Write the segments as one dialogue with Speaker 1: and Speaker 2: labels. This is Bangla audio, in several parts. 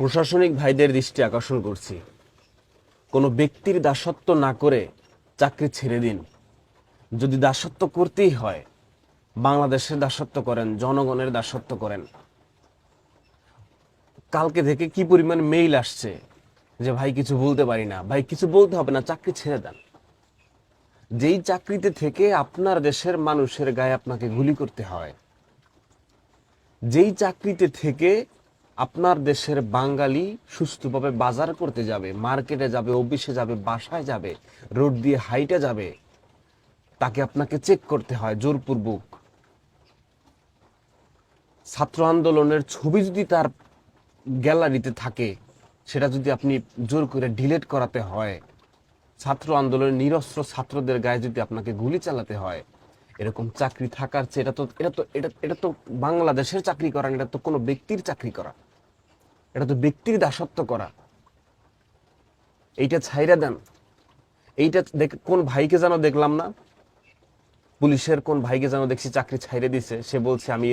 Speaker 1: প্রশাসনিক ভাইদের দৃষ্টি আকর্ষণ করছি। কোনো ব্যক্তির দাসত্ব না করে চাকরি ছেড়ে দিন। যদি দাসত্ব করতেই হয়, বাংলাদেশের দাসত্ব করেন, জনগণের দাসত্ব করেন। কালকে থেকে কি পরিমাণ মেইল আসছে যে, ভাই, কিছু বলতে পারি না। ভাই, কিছু বলতে হবে না, চাকরি ছেড়ে দেন। যেই চাকরিতে থেকে আপনার দেশের মানুষের গায়ে আপনাকে গুলি করতে হয়, যেই চাকরিতে থেকে আপনার দেশের বাঙালি সুস্থভাবে বাজার করতে যাবে, মার্কেটে যাবে, অফিসে যাবে, বাসায় যাবে, রোড দিয়ে হাইটে যাবে, তাকে আপনাকে চেক করতে হয় জোরপূর্বক। ছাত্র আন্দোলনের ছবি যদি তার গ্যালারিতে থাকে, সেটা যদি আপনি জোর করে ডিলেট করাতে হয়, ছাত্র আন্দোলনের নিরস্ত্র ছাত্রদের গায়ে যদি আপনাকে গুলি চালাতে হয় এরকম চাকরি থাকার চেয়ে এটা তো এটা তো, এটা এটা তো বাংলাদেশের চাকরি করা এটা তো কোনো ব্যক্তির চাকরি করা। এটা তো ব্যক্তির দাসত্ব করা। এইটা ছাইরা দেন। এইটা দেখ, কোন ভাইকে যেন দেখলাম না, পুলিশের কোন ভাইকে যেন দেখছি চাকরি ছাইরে দিছে, সে বলছে, আমি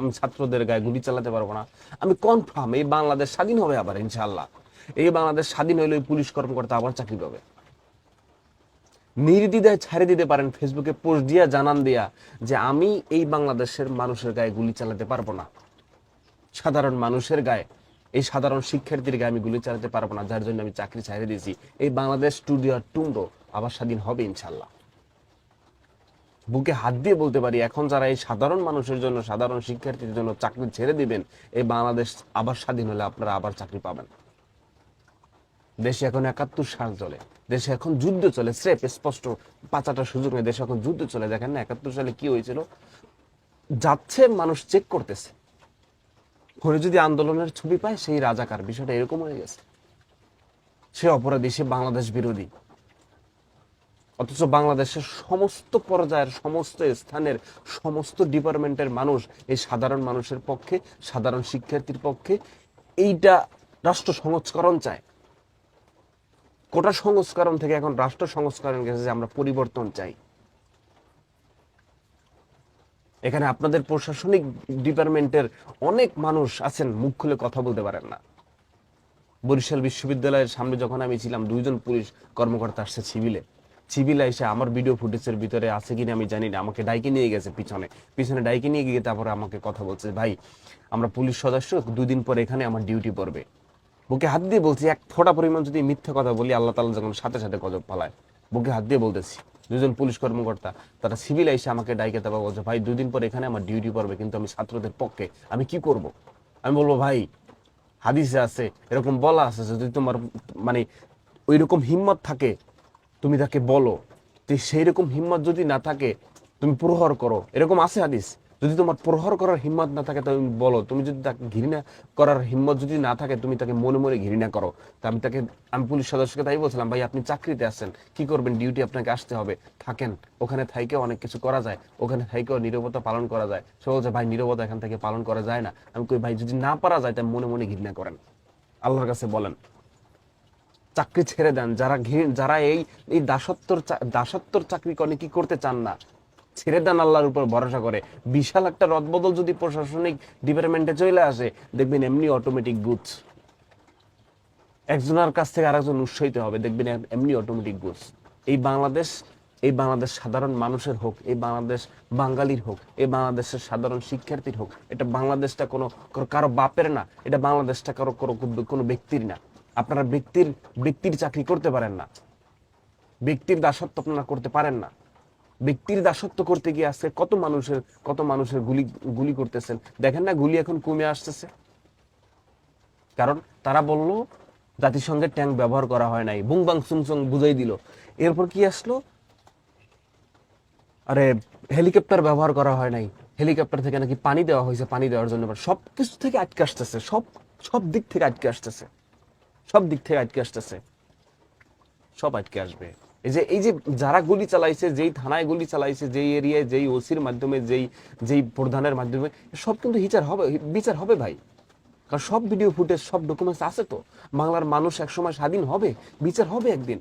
Speaker 1: আমি ছাত্রদের গায়ে গুলি চালাতে পারব না। আমি কনফার্ম এই বাংলাদেশ স্বাধীন হবে আবার ইনশাল্লাহ এই বাংলাদেশ স্বাধীন হইলে পুলিশ কর্মকর্তা আবার চাকরি পাবে। নির্দ্বিধায় ছাড়ে দিতে পারেন ফেসবুকে পোস্ট দিয়া, জানান দিয়া যে আমি এই বাংলাদেশের মানুষের গায়ে গুলি চালাতে পারব না। সাধারণ মানুষের গায়ে, এই সাধারণ শিক্ষার্থীর গায়ে আমি গুলি চালাতে পারব না, যার জন্য আমি চাকরি ছাড়ে দিয়েছি। এই বাংলাদেশ স্টুডিও টুন্ডো আবার স্বাধীন হবে ইনশাল্লাহ। বুকে হাত দিয়ে বলতে পারি, এখন যারা এই সাধারণ মানুষের জন্য, সাধারণ শিক্ষার্থীদের জন্য চাকরি ছেড়ে দিবেন, এই বাংলাদেশ আবার স্বাধীন হলে আপনারা আবার চাকরি পাবেন। দেশে এখন একাত্তর সাল চলে। দেশে এখন যুদ্ধ চলে। স্রেফ স্পষ্ট পাঁচাটা সুযোগ নেই। দেশে এখন যুদ্ধ চলে। দেখেন না, একাত্তর সালে কি হয়েছিল? যাচ্ছে, মানুষ চেক করতেছে। পরে যদি আন্দোলনের ছবি পায়, সেই রাজাকার। বিষয়টা এরকম হয়ে গেছে। সে অপরাধী, সে বাংলাদেশ বিরোধী। অথচ বাংলাদেশের সমস্ত পর্যায়ের, সমস্ত স্থানের, সমস্ত ডিপার্টমেন্টের মানুষ, এই সাধারণ মানুষের পক্ষে, সাধারণ শিক্ষার্থীর পক্ষে, এইটা রাষ্ট্র সংস্করণ চায়। কোটা সংস্করণ থেকে এখন রাষ্ট্র সংস্করণ গেছে যে আমরা পরিবর্তন চাই। এখানে আপনাদের প্রশাসনিক ডিপার্টমেন্টের অনেক মানুষ আছেন, মুখ খুলে কথা বলতে পারেন না। বরিশাল বিশ্ববিদ্যালয়ের সামনে যখন আমি ছিলাম, দুইজন পুলিশ কর্মকর্তা আসছে সিভিলে। সিভিলে এসে আমার ভিডিও ফুটেজের ভিতরে আছে কিনা আমি জানি না, আমাকে ডাইকে নিয়ে গেছে পিছনে। পিছনে ডাইকে নিয়ে গিয়ে তারপরে আমাকে কথা বলছে, ভাই, আমরা পুলিশ সদস্য, দুদিন পরে এখানে আমার ডিউটি পড়বে। বুকে হাত দিয়ে বলছি, এক ফোটা পরিমাণ যদি মিথ্যা কথা বলি, আল্লাহ তাআলা যখন সাথে সাথে গজব পালায় বুকে হাত দিয়ে বলতেছি, দুজন পুলিশ কর্মকর্তা, তারা সিভিল এসে আমাকে ডাইকে তারপর বলছে, ভাই, দুদিন পর এখানে আমার ডিউটি পড়বে, কিন্তু আমি ছাত্রদের পক্ষে, আমি কি করব? আমি বলব, ভাই, হাদিসে আছে, এরকম বলা আছে, যদি তোমার মানে ওই রকম হিম্মত থাকে, তুমি তাকে বলো। সেই রকম হিম্মত যদি না থাকে, তুমি প্রহর করো। এরকম আছে হাদিস। যদি তোমার প্রহর করার হিম্মত না থাকে, তুমি বলো, তুমি যদি তাকে ঘৃণা করার হিম্মত যদি না থাকে, তুমি তাকে মনে মনে ঘৃণা করো। তা আমি তাকে, আমি পুলিশ সদস্যকে তাই বলছিলাম, ভাই, আপনি চাকরিতে আছেন, কি করবেন? ডিউটি আপনাকে আসতে হবে। থাকেন। ওখানে থাইকে অনেক কিছু করা যায়। ওখানে থাইকেও নিরবতা পালন করা যায়। সে বলছে, ভাই, নিরবতা এখান থেকে পালন করা যায় না। আমি কই, ভাই, যদি না পারা যায়, তাই মনে মনে ঘৃণা করেন। আল্লাহর কাছে বলেন, চাকরি ছেড়ে দেন। যারা যারা এই এই দাসত্বর দাসত্বর চাকরি করে, কি করতে চান না? ছেড়ে দেন আল্লাহর উপর ভরসা করে। বিশাল একটা রদবদল যদি প্রশাসনিক ডিপার্টমেন্টে চলে আসে, দেখবেন এমনি অটোমেটিক গুডস একজনের কাছ থেকে আরেকজন উৎসাহিত হবে, দেখবেন এমনি অটোমেটিক গুডস এই বাংলাদেশ এই বাংলাদেশ সাধারণ মানুষের হোক, এই বাংলাদেশ বাঙালির হোক, এই বাংলাদেশের সাধারণ শিক্ষার্থীর হোক, এটা বাংলাদেশটা কোনো কারো- বাপের না, এটা বাংলাদেশটা কারও কারও কোনো ব্যক্তির না। আপনারা ব্যক্তির ব্যক্তির চাকরি করতে পারেন না। ব্যক্তির দাসত্ব আপনারা করতে পারেন না। ব্যক্তির দাসত্ব করতে গিয়ে আজকে কত মানুষের কত মানুষের গুলি গুলি করতেছেন? দেখেন না, গুলি এখন কমে আসতেছে। কারণ তারা বলল জাতিসংঘের ট্যাঙ্ক ব্যবহার করা হয় নাই। বুং বাং সুং সুং বুঝাই দিল। এরপর কি আসলো? আরে, হেলিকপ্টার ব্যবহার করা হয় নাই। হেলিকপ্টার থেকে নাকি পানি দেওয়া হয়েছে, পানি দেওয়ার জন্য। সব কিছু থেকে আটকে আসতেছে। সব সব দিক থেকে আটকে আসতেছে। সব দিক থেকে আটকে আসতেছে। সব আটকে আসবে। যে, এই যে যারা গুলি চালাইছে, যেই থানায় গুলি চালাইছে, যেই এরিয়ায়, যেই ওসির মাধ্যমে, যেই যেই প্রধানের মাধ্যমে, সব কিন্তু বিচার হবে বিচার হবে ভাই। কারণ সব ভিডিও ফুটেজ সব ডকুমেন্টস আছে তো। বাংলার মানুষ একসময় স্বাধীন হবে, বিচার হবে একদিন।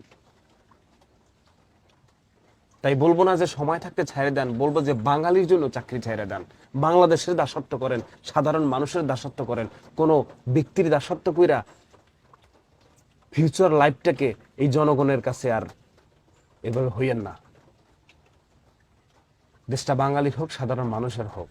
Speaker 1: তাই বলব না যে সময় থাকতে ছাইড়ে দেন, বলব যে বাঙালির জন্য চাকরি ছাইড়ে দেন। বাংলাদেশের দাসত্ব করেন, সাধারণ মানুষের দাসত্ব করেন, কোনো ব্যক্তির দাসত্ব কইরা ফিউচার লাইফটাকে এই জনগণের কাছে আর এভাবে হইয়েন না। দেশটা বাঙালির হোক সাধারণ মানুষের হোক।